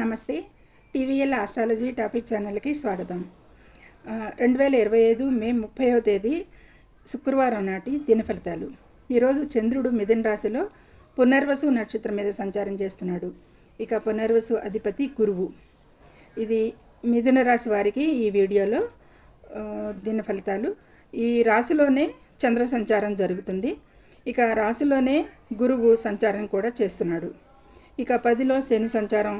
నమస్తే. TVL astrology topic ఛానల్కి స్వాగతం. రెండు వేల ఇరవై ఐదు మే ముప్పైవ తేదీ శుక్రవారం నాటి దిన ఫలితాలు ఈరోజు చంద్రుడు మిథున రాశిలో పునర్వసు నక్షత్రం మీద సంచారం చేస్తున్నాడు. ఇక పునర్వసు అధిపతి గురువు. ఇది మిథున రాశి వారికి ఈ వీడియోలో దిన ఫలితాలు ఈ రాశిలోనే చంద్ర సంచారం జరుగుతుంది. ఇక రాశిలోనే గురువు సంచారం కూడా చేస్తున్నాడు. ఇక పదిలో శని సంచారం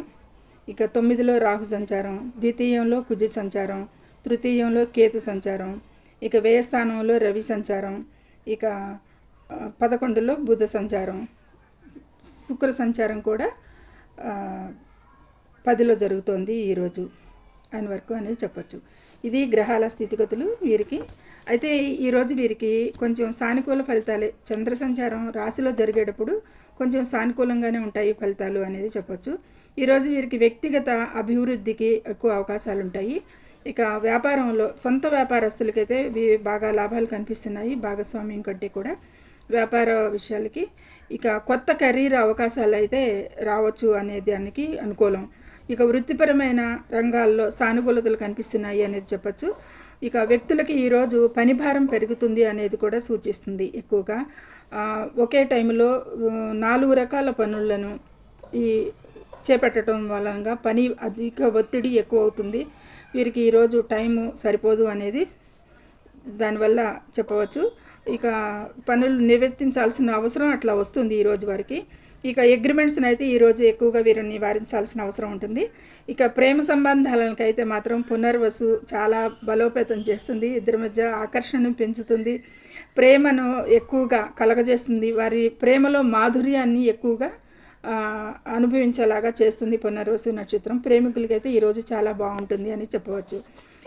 ఇక తొమ్మిదిలో రాహు సంచారం ద్వితీయంలో కుజ సంచారం తృతీయంలో కేతు సంచారం ఇక వేయస్థానంలో రవి సంచారం ఇక పదకొండులో బుధ సంచారం. శుక్ర సంచారం కూడా పదిలో జరుగుతోంది ఈరోజు అని వరకు అనేది చెప్పొచ్చు. ఇది గ్రహాల స్థితిగతులు వీరికి అయితే ఈరోజు వీరికి కొంచెం సానుకూల ఫలితాలే. చంద్ర సంచారం రాశిలో జరిగేటప్పుడు కొంచెం సానుకూలంగానే ఉంటాయి ఫలితాలు అనేది చెప్పొచ్చు. ఈరోజు వీరికి వ్యక్తిగత అభివృద్ధికి ఎక్కువ అవకాశాలు ఉంటాయి ఇక వ్యాపారంలో సొంత వ్యాపారస్తులకైతే బాగా లాభాలు కనిపిస్తున్నాయి భాగస్వామ్యం కంటే కూడా వ్యాపార విషయాలకి. ఇక కొత్త కెరీర్ అవకాశాలు అయితే రావచ్చు అనే దానికి అనుకూలం. ఇక వృత్తిపరమైన రంగాల్లో సానుకూలతలు కనిపిస్తున్నాయి అనేది చెప్పచ్చు. ఇక వ్యక్తులకి ఈరోజు పని భారం పెరుగుతుంది అనేది కూడా సూచిస్తుంది ఎక్కువగా. ఒకే టైంలో నాలుగు రకాల పనులను ఈ చేపట్టడం వలనగా పని అధిక ఒత్తిడి ఎక్కువ అవుతుంది వీరికి ఈరోజు టైము సరిపోదు అనేది దానివల్ల చెప్పవచ్చు. ఇక పనులు నివర్తించాల్సిన అవసరం అట్లా వస్తుంది ఈరోజు వారికి. ఇక అగ్రిమెంట్స్ని అయితే ఈరోజు ఎక్కువగా వీరు నివారించాల్సిన అవసరం ఉంటుంది. ఇక ప్రేమ సంబంధాలకి అయితే మాత్రం పునర్వసు చాలా బలోపేతం చేస్తుంది. ఇద్దరి మధ్య ఆకర్షణను పెంచుతుంది. ప్రేమను ఎక్కువగా కలగజేస్తుంది. వారి ప్రేమలో మాధుర్యాన్ని ఎక్కువగా అనుభవించేలాగా చేస్తుంది పునర్వసు నక్షత్రం. ప్రేమికులకైతే ఈరోజు చాలా బాగుంటుంది అని చెప్పవచ్చు.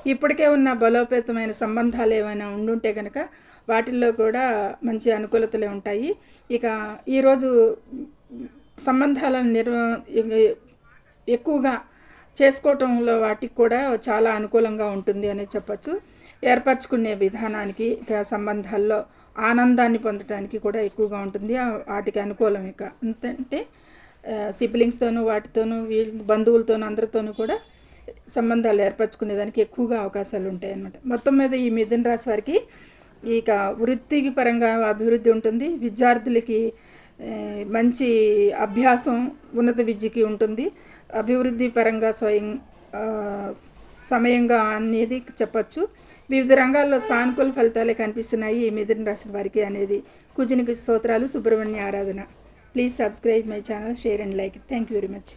ఇప్పటికే ఉన్న బలోపేతమైన సంబంధాలు ఏమైనా ఉండుంటే కనుక వాటిల్లో కూడా మంచి అనుకూలతలే ఉంటాయి. ఇక ఈరోజు సంబంధాలను నిర్వ ఎక్కువగా చేసుకోవటంలో వాటికి కూడా చాలా అనుకూలంగా ఉంటుంది అనే చెప్పచ్చు. ఏర్పరచుకునే విధానానికి ఇక సంబంధాల్లో ఆనందాన్ని పొందడానికి కూడా ఎక్కువగా ఉంటుంది. వాటికి అనుకూలం ఇక. అంటే సిబ్లింగ్స్తోనూ వాటితోనూ వీళ్ళ బంధువులతోనూ అందరితోనూ కూడా సంబంధాలు ఏర్పరచుకునేదానికి ఎక్కువగా అవకాశాలు ఉంటాయి అన్నమాట మొత్తం మీద ఈ మిథున రాశి వారికి ఇక వృత్తికి పరంగా అభివృద్ధి ఉంటుంది. విద్యార్థులకి మంచి అభ్యాసం ఉన్నత విద్యకి ఉంటుంది. అభివృద్ధి పరంగా స్వయం సమయంగా అనేది చెప్పచ్చు. వివిధ రంగాల్లో సానుకూల ఫలితాలే కనిపిస్తున్నాయి ఈ మిథున రాశి వారికి అనేది. కుజునికి స్తోత్రాలు సుబ్రహ్మణ్య ఆరాధన. Please subscribe my channel share and like thank you very much.